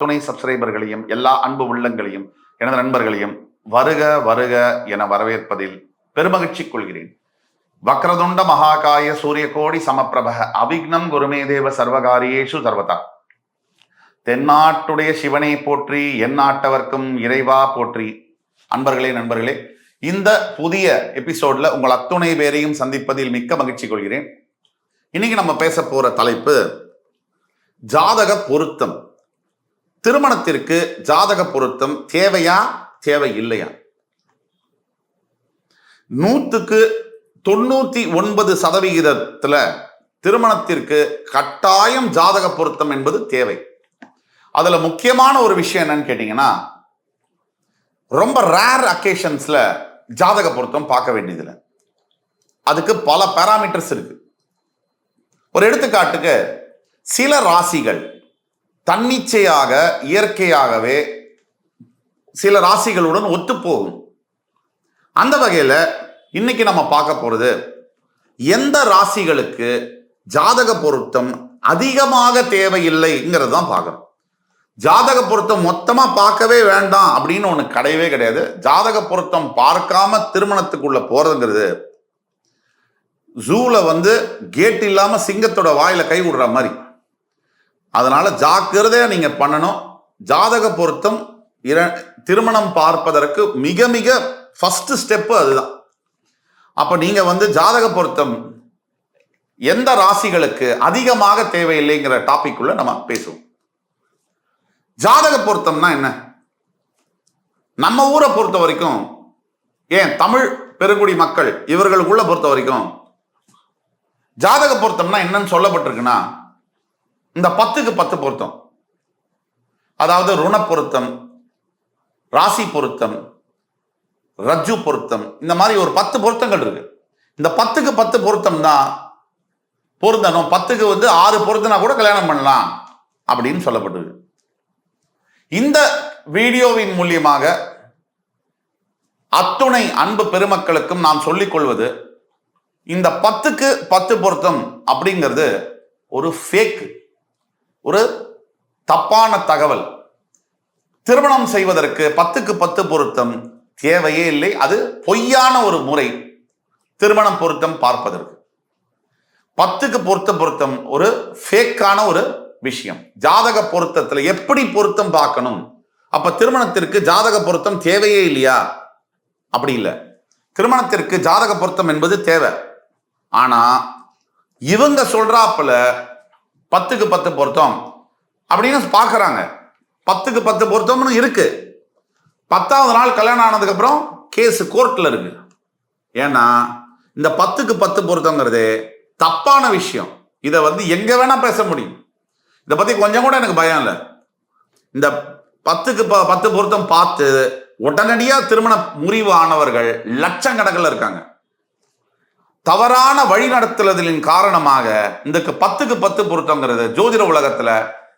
துணை சப்ஸ்கிரைபர்களையும் எல்லா அன்பு உள்ளங்களையும் எனது நண்பர்களையும் வருக வருக என வரவேற்பதில் பெருமகிழ்ச்சி கொள்கிறேன். வக்ரதுண்ட மகாகாய சூரிய கோடி சமப்பிரப அவிக்னம் குருமே தேவ சர்வகாரியேஷு சர்வதா. தென்னாட்டுடைய சிவனை போற்றி எந்நாட்டவர்க்கும் இறைவா போற்றி. அன்பர்களே நண்பர்களே இந்த புதிய எபிசோட்ல உங்கள் அத்துணை பேரையும் சந்திப்பதில் மிக்க மகிழ்ச்சி கொள்கிறேன். இன்னைக்கு நம்ம பேச போற தலைப்பு ஜாதக பொருத்தம். திருமணத்திற்கு ஜாதக பொருத்தம் தேவையா தேவை இல்லையா நூத்துக்கு தொண்ணூத்தி ஒன்பது சதவிகிதத்துல திருமணத்திற்கு கட்டாயம் ஜாதக பொருத்தம் என்பது தேவை. அதுல முக்கியமான ஒரு விஷயம் என்னன்னு கேட்டீங்கன்னா ரொம்ப ரேர் அக்கேஷன்ஸ்ல ஜாதக பொருத்தம் பார்க்க வேண்டியதுல அதுக்கு பல பேராமீட்டர்ஸ் இருக்கு. ஒரு எடுத்துக்காட்டுக்கு சில ராசிகள் தன்னிச்சையாக இயற்கையாகவே சில ராசிகளுடன் ஒத்துப்போகும். அந்த வகையில் இன்னைக்கு நம்ம பார்க்க போகிறது எந்த ராசிகளுக்கு ஜாதக பொருத்தம் அதிகமாக தேவையில்லைங்கிறது தான் பார்க்கணும். ஜாதக பொருத்தம் மொத்தமாக பார்க்கவே வேண்டாம் அப்படின்னு ஒன்று கிடையவே கிடையாது. ஜாதக பொருத்தம் பார்க்காம திருமணத்துக்குள்ள போறதுங்கிறது ஜூல வந்து கேட் இல்லாமல் சிங்கத்தோட வாயில கை விடுற மாதிரி. அதனால ஜாக்கிரதையா நீங்க பண்ணணும். ஜாதக பொருத்தம் இர திருமணம் பார்ப்பதற்கு மிக மிக ஃபஸ்ட் ஸ்டெப்பு அதுதான். அப்ப நீங்க வந்து ஜாதக பொருத்தம் எந்த ராசிகளுக்கு அதிகமாக தேவையில்லைங்கிற டாபிக் உள்ள நம்ம பேசுவோம். ஜாதக பொருத்தம்னா என்ன? நம்ம ஊரை பொறுத்த வரைக்கும் ஏன் தமிழ் பெருங்குடி மக்கள் இவர்களுக்குள்ள பொறுத்த வரைக்கும் ஜாதக பொருத்தம்னா என்னன்னு சொல்லப்பட்டிருக்குன்னா இந்த பத்துக்கு பத்து பொருத்தம். அதாவது ருண பொருத்தம் ராசி பொருத்தம் ரஜ்ஜு பொருத்தம் இந்த மாதிரி ஒரு பத்து பொருத்தங்கள் இருக்கு. இந்த பத்துக்கு பத்து பொருத்தம் தான் பொருந்தணும். பத்துக்கு வந்து ஆறு பொருத்தினா கூட கல்யாணம் பண்ணலாம் அப்படின்னு சொல்லப்பட்டது. இந்த வீடியோவின் மூலியமாக அத்துணை அன்பு பெருமக்களுக்கும் நான் சொல்லிக் கொள்வது இந்த பத்துக்கு பத்து பொருத்தம் அப்படிங்கிறது ஒரு ஃபேக் ஒரு தப்பான தகவல். திருமணம் செய்வதற்கு பத்துக்கு பத்து பொருத்தம் தேவையே இல்லை. அது பொய்யான ஒரு முறை திருமணம் பொருத்தம் பார்ப்பதற்கு. பத்துக்கு பொருத்த பொருத்தம் ஒரு ஃபேக்கான ஒரு விஷயம். ஜாதக பொருத்தத்தில் எப்படி பொருத்தம் பார்க்கணும்? அப்ப திருமணத்திற்கு ஜாதக பொருத்தம் தேவையே இல்லையா? அப்படி இல்லை. திருமணத்திற்கு ஜாதக பொருத்தம் என்பது தேவை. ஆனா இவங்க சொல்றாப்புல பத்துக்கு பத்து பொருத்தம் அப்படின்னு பார்க்குறாங்க. பத்துக்கு பத்து பொருத்தம்னு இருக்கு. பத்தாவது நாள் கல்யாணம் ஆனதுக்கப்புறம் கேஸு கேஸ் கோர்ட்ல இருக்கு. ஏன்னா இந்த பத்துக்கு பத்து பொருத்தங்கிறது தப்பான விஷயம். இதை வந்து எங்கே வேணால் பேச முடியும். இதை பற்றி கொஞ்சம் கூட எனக்கு பயம் இல்லை. இந்த பத்துக்கு ப பத்து பொருத்தம் பார்த்து உடனடியாக திருமண முறிவு ஆனவர்கள் லட்சக்கணக்கில் இருக்காங்க. தவறான வழிநடத்துதலின் காரணமாக இந்த பத்துக்கு பத்து பொருத்தங்கிறது ஜோதிட உலகத்துல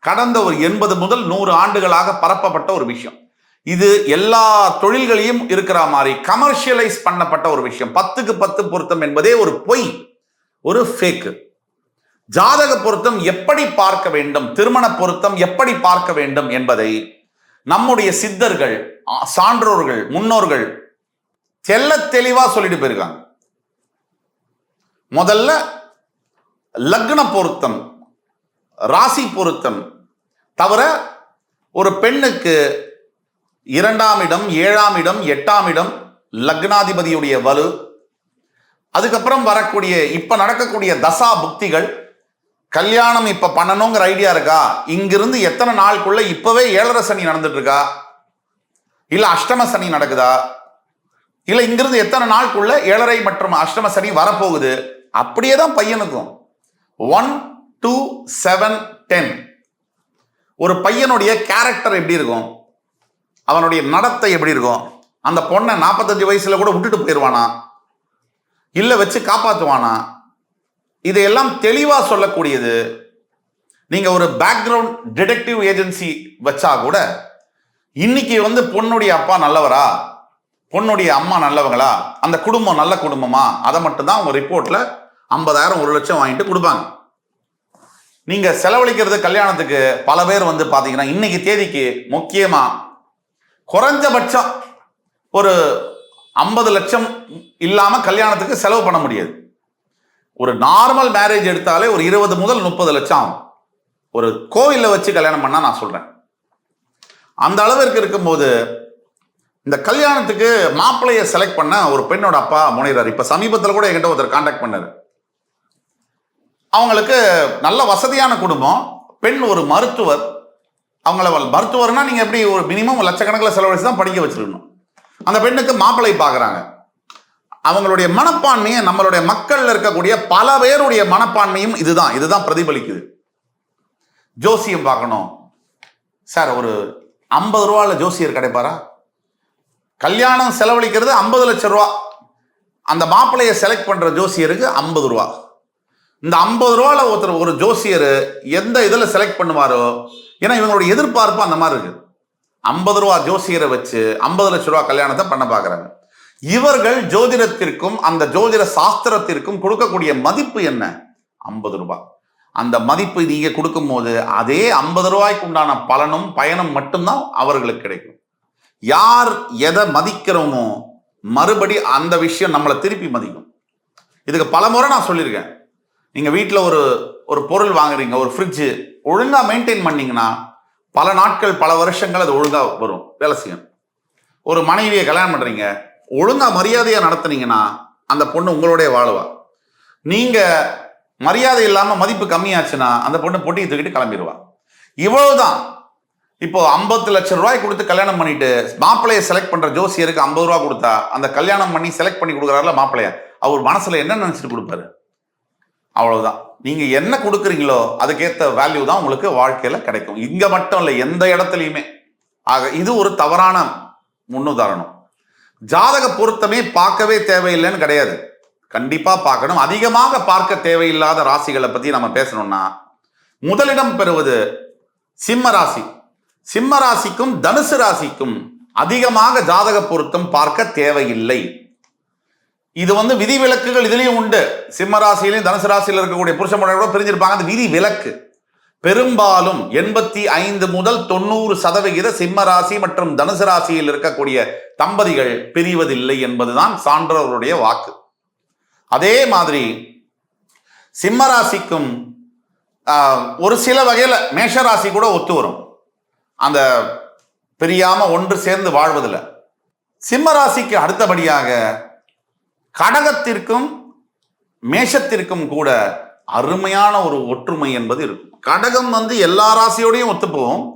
கடந்த ஒரு எண்பது முதல் நூறு ஆண்டுகளாக பரப்பப்பட்ட ஒரு விஷயம். இது எல்லா தொழில்களையும் இருக்கிற மாதிரி கமர்ஷியலைஸ் பண்ணப்பட்ட ஒரு விஷயம். பத்துக்கு பத்து பொருத்தம் என்பதே ஒரு பொய் ஒரு ஃபேக்கு ஜாதக பொருத்தம் எப்படி பார்க்க வேண்டும் திருமண பொருத்தம் எப்படி பார்க்க வேண்டும் என்பதை நம்முடைய சித்தர்கள் சான்றோர்கள் முன்னோர்கள் தெல்ல தெளிவா சொல்லிட்டு போயிருக்காங்க. முதல்ல லக்ன பொருத்தம் ராசி பொருத்தம். தவிர ஒரு பெண்ணுக்கு இரண்டாம் இடம் ஏழாம் இடம் எட்டாம் இடம் லக்னாதிபதியுடைய வலு. அதுக்கப்புறம் வரக்கூடிய இப்போ நடக்கக்கூடிய தசா புக்திகள் கல்யாணம் இப்போ பண்ணணுங்கிற ஐடியா இருக்கா? இங்கிருந்து எத்தனை நாளுக்குள்ள இப்போவே ஏழரை சனி நடந்துட்டு இருக்கா இல்லை அஷ்டம சனி நடக்குதா? இல்லை இங்கிருந்து எத்தனை நாளுக்குள்ள ஏழரை மற்றும் அஷ்டம சனி வரப்போகுது? அப்படியே தான் பையனுக்கும் ஒன் டூ செவன் டென் ஒரு பையனுடைய கேரக்டர் எப்படி இருக்கும்? அவனுடைய நடத்தை எப்படி இருக்கும்? அந்த பொண்ணை நாற்பத்தஞ்சு வயசுல கூட விட்டுட்டு போயிடுவானா இல்லை வச்சு காப்பாற்றுவானா இதையெல்லாம் தெளிவாக சொல்லக்கூடியது நீங்கள் ஒரு பேக்ரவுண்ட் டிடெக்டிவ் ஏஜென்சி வச்சா கூட இன்னைக்கு வந்து பொண்ணுடைய அப்பா நல்லவரா? பொண்ணுடைய அம்மா நல்லவங்களா? அந்த குடும்பம் நல்ல குடும்பமா? அதை மட்டும்தான் அவங்க ரிப்போர்ட்டில் ஐம்பதாயிரம் ஒரு லட்சம் வாங்கிட்டு கொடுப்பாங்க. நீங்க செலவழிக்கிறது கல்யாணத்துக்கு பல பேர் வந்து பாத்தீங்கன்னா இன்னைக்கு தேதிக்கு முக்கியமா குறைஞ்சபட்சம் ஒரு ஐம்பது லட்சம் இல்லாம கல்யாணத்துக்கு செலவு பண்ண முடியாது. ஒரு நார்மல் மேரேஜ் எடுத்தாலே ஒரு இருபது முதல் முப்பது லட்சம் ஆகும். ஒரு கோவில்ல வச்சு கல்யாணம் பண்ணா நான் சொல்றேன். அந்த அளவிற்கு இருக்கும்போது இந்த கல்யாணத்துக்கு மாப்பிள்ளைய செலக்ட் பண்ண ஒரு பெண்ணோட அப்பா முனைறார். இப்ப சமீபத்தில் கூட என்கிட்ட ஒருத்தர் காண்டாக்ட் பண்ணார். அவங்களுக்கு நல்ல வசதியான குடும்பம் பெண் ஒரு மருத்துவர். அவங்கள மருத்துவர்னா நீங்கள் எப்படி ஒரு மினிமம் லட்சக்கணக்கில் செலவழிச்சு தான் படிக்க வச்சிருக்கணும். அந்த பெண்ணுக்கு மாப்பிள்ளை பார்க்குறாங்க அவங்களுடைய மனப்பான்மையை நம்மளுடைய மக்களில் இருக்கக்கூடிய பல பேருடைய மனப்பான்மையும் இதுதான். இதுதான் பிரதிபலிக்குது. ஜோசியம் பார்க்கணும். சார் ஒரு ஐம்பது ரூபாவில் ஜோசியர் கிடைப்பாரா? கல்யாணம் செலவழிக்கிறது ஐம்பது லட்சம் ரூபா. அந்த மாப்பிள்ளையை செலக்ட் பண்ணுற ஜோசியருக்கு ஐம்பது ரூபா. இந்த ஐம்பது ரூபால ஒருத்தர் ஒரு ஜோசியர் எந்த இதில் செலக்ட் பண்ணுவாரோ ஏன்னா இவங்களோட எதிர்பார்ப்பு அந்த மாதிரி இருக்கு. ஐம்பது ரூபா ஜோசியரை வச்சு ஐம்பது லட்ச ரூபா கல்யாணத்தை பண்ண பார்க்குறாங்க இவர்கள் ஜோதிடத்திற்கும் அந்த ஜோதிட சாஸ்திரத்திற்கும் கொடுக்கக்கூடிய மதிப்பு என்ன? ஐம்பது ரூபாய் அந்த மதிப்பு நீங்க கொடுக்கும்போது அதே ஐம்பது ரூபாய்க்கு உண்டான பலனும் பயனும் மட்டும்தான் அவர்களுக்கு கிடைக்கும். யார் எதை மதிக்கிறோமோ மறுபடி அந்த விஷயம் நம்மளை திருப்பி மதிக்கும். இதுக்கு பல முறை நான் சொல்லியிருக்கேன். நீங்க வீட்டில் ஒரு ஒரு பொருள் வாங்குறீங்க ஒரு ஃப்ரிட்ஜு ஒழுங்காக மெயின்டைன் பண்ணீங்கன்னா பல நாட்கள் பல வருஷங்கள் அது ஒழுங்காக வரும். வேலை செய்யும். ஒரு மனைவியை கல்யாணம் பண்ணுறீங்க ஒழுங்காக மரியாதையாக நடத்துனீங்கன்னா அந்த பொண்ணு உங்களுடைய வாழ்வா? நீங்கள் மரியாதை இல்லாமல் மதிப்பு கம்மியாச்சுன்னா அந்த பொண்ணு பொட்டியை தூக்கிட்டு கிளம்பிடுவா இவ்வளவுதான். இப்போ ஐம்பத்து லட்சம் ரூபாய் கொடுத்து கல்யாணம் பண்ணிட்டு மாப்பிள்ளையை செலக்ட் பண்ற ஜோசியருக்கு ஐம்பது ரூபா கொடுத்தா அந்த கல்யாணம் பண்ணி செலக்ட் பண்ணி கொடுக்குறாருல மாப்பிள்ளைய அவர் மனசுல என்ன நினைச்சிட்டு கொடுப்பாரு? அவ்வளவுதான். நீங்க என்ன கொடுக்குறீங்களோ அதுக்கேற்ற வேல்யூ தான் உங்களுக்கு வாழ்க்கையில கிடைக்கும். இங்க மட்டும் இல்லை எந்த இடத்துலையுமே. ஆக இது ஒரு தவறான முன்னுதாரணம். ஜாதக பொருத்தமே பார்க்கவே தேவையில்லைன்னு கிடையாது. கண்டிப்பா பார்க்கணும். அதிகமாக பார்க்க தேவையில்லாத ராசிகளை பத்தி நம்ம பேசணும்னா முதலிடம் பெறுவது சிம்ம ராசி. சிம்ம ராசிக்கும் தனுசு ராசிக்கும் அதிகமாக ஜாதக பொருத்தம் பார்க்க தேவையில்லை. இது வந்து விதி விலக்குகள் இதுலேயும் உண்டு. சிம்ம ராசியிலையும் தனுசு ராசியில் இருக்கக்கூடிய புருஷ கூட பிரிஞ்சிருப்பாங்க. அது விதி விலக்கு பெரும்பாலும் எண்பத்தி ஐந்து முதல் தொண்ணூறு சதவிகித சிம்ம ராசி மற்றும் தனுசு ராசியில் இருக்கக்கூடிய தம்பதிகள் பிரிவதில்லை என்பதுதான் சான்றவருடைய வாக்கு. அதே மாதிரி சிம்ம ராசிக்கும் ஒரு சில வகையில் மேஷ ராசி கூட ஒத்து வரும். அந்த பிரியாம ஒன்று சேர்ந்து வாழ்வதில்லை. சிம்ம ராசிக்கு அடுத்தபடியாக கடகத்திற்கும் மேஷத்திற்கும் கூட அருமையான ஒரு ஒற்றுமை என்பது இருக்கும். கடகம் வந்து எல்லா ராசியோடையும் ஒத்துப்போகும்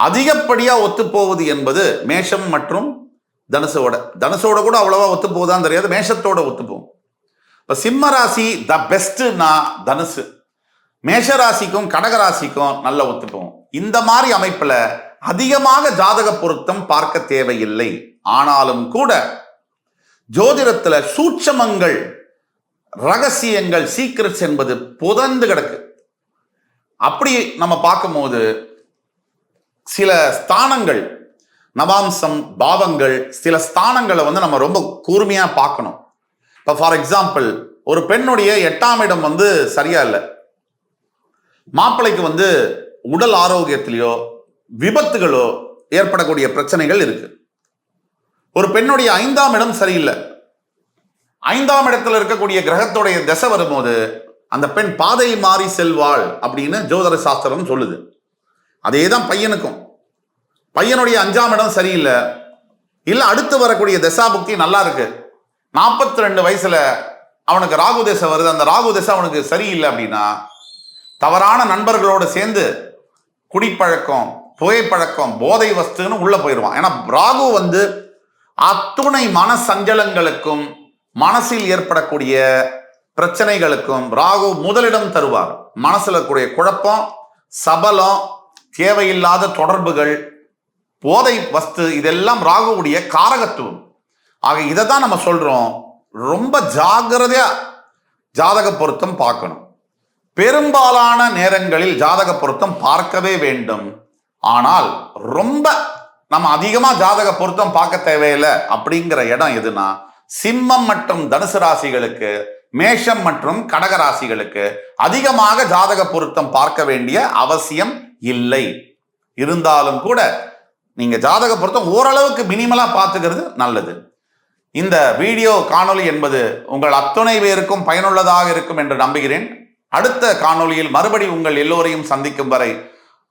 அதிகப்படியா ஒத்துப்போவது என்பது மேஷம் மற்றும் தனுசோட. தனுசோட கூட அவ்வளவா ஒத்து போகுதான்னு தெரியாது மேஷத்தோட ஒத்துப்போம். இப்ப சிம்ம ராசி த பெஸ்ட்னா தனுசு. மேஷ ராசிக்கும் கடக ராசிக்கும் நல்ல ஒத்துப்போம். இந்த மாதிரி அமைப்புல அதிகமாக ஜாதக பொருத்தம் பார்க்க தேவையில்லை. ஆனாலும் கூட ஜோதிடத்துல சூட்சமங்கள் ரகசியங்கள் சீக்ரெட்ஸ் என்பது புதந்து கிடக்கு. அப்படி நம்ம பார்க்கும்போது சில ஸ்தானங்கள் நவாம்சம் பாவங்கள் சில ஸ்தானங்களை வந்து நம்ம ரொம்ப கூர்மையா பார்க்கணும். இப்போ ஃபார் எக்ஸாம்பிள் ஒரு பெண்ணுடைய எட்டாம் இடம் வந்து சரியா இல்லை. மாப்பிள்ளைக்கு வந்து உடல் ஆரோக்கியத்திலேயோ விபத்துகளோ ஏற்படக்கூடிய பிரச்சனைகள் இருக்குது ஒரு பெண்ணுடைய ஐந்தாம் இடம் சரியில்லை. ஐந்தாம் இடத்துல இருக்கக்கூடிய கிரகத்துடைய திசை வரும்போது அந்த பெண் பாதை மாறி செல்வாள் அப்படின்னு ஜோதிட சாஸ்திரம் சொல்லுது. அதே தான் பையனுக்கும். பையனுடைய அஞ்சாம் இடம் சரியில்லை. இல்லை அடுத்து வரக்கூடிய தசாபுக்தி நல்லா இருக்கு. நாற்பத்தி ரெண்டு வயசுல அவனுக்கு ராகு திசை வருது. அந்த ராகு திசை அவனுக்கு சரியில்லை அப்படின்னா தவறான நண்பர்களோடு சேர்ந்து குடிப்பழக்கம் புகைப்பழக்கம் போதை வஸ்துன்னு உள்ள போயிடுவான். ஏன்னா ராகு வந்து அத்துணை மன சஞ்சலங்களுக்கும் மனசில் ஏற்படக்கூடிய பிரச்சனைகளுக்கும் ராகு முதலிடம் தருவார். மனசுல இருக்கக்கூடிய குழப்பம் சபலம் தேவையில்லாத தொடர்புகள் போதை வஸ்து இதெல்லாம் ராகுவுடைய காரகத்துவம். ஆக இதை தான் நம்ம சொல்றோம். ரொம்ப ஜாகிரதையா ஜாதக பொருத்தம் பார்க்கணும். பெரும்பாலான நேரங்களில் ஜாதக பொருத்தம் பார்க்கவே வேண்டும். ஆனால் ரொம்ப நம்ம அதிகமா ஜாதக பொருத்தம் பார்க்க தேவையில்லை அப்படிங்கிற இடம் எதுனா சிம்மம் மற்றும் தனுசு ராசிகளுக்கு மேஷம் மற்றும் கடக ராசிகளுக்கு அதிகமாக ஜாதக பொருத்தம் பார்க்க வேண்டிய அவசியம் இல்லை. இருந்தாலும் கூட நீங்க ஜாதக பொருத்தம் ஓரளவுக்கு மினிமலா பார்த்துக்கிறது நல்லது. இந்த வீடியோ காணொளி என்பது உங்கள் அத்துணை பேருக்கும் பயனுள்ளதாக இருக்கும் என்று நம்புகிறேன். அடுத்த காணொளியில் மறுபடி உங்கள் எல்லோரையும் சந்திக்கும் வரை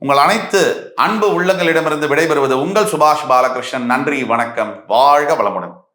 உங்கள் அனைத்து அன்பு உள்ளங்களிடமிருந்து விடைபெறுவது உங்கள் சுபாஷ் பாலகிருஷ்ணன். நன்றி வணக்கம். வாழ்க வளமுடன்.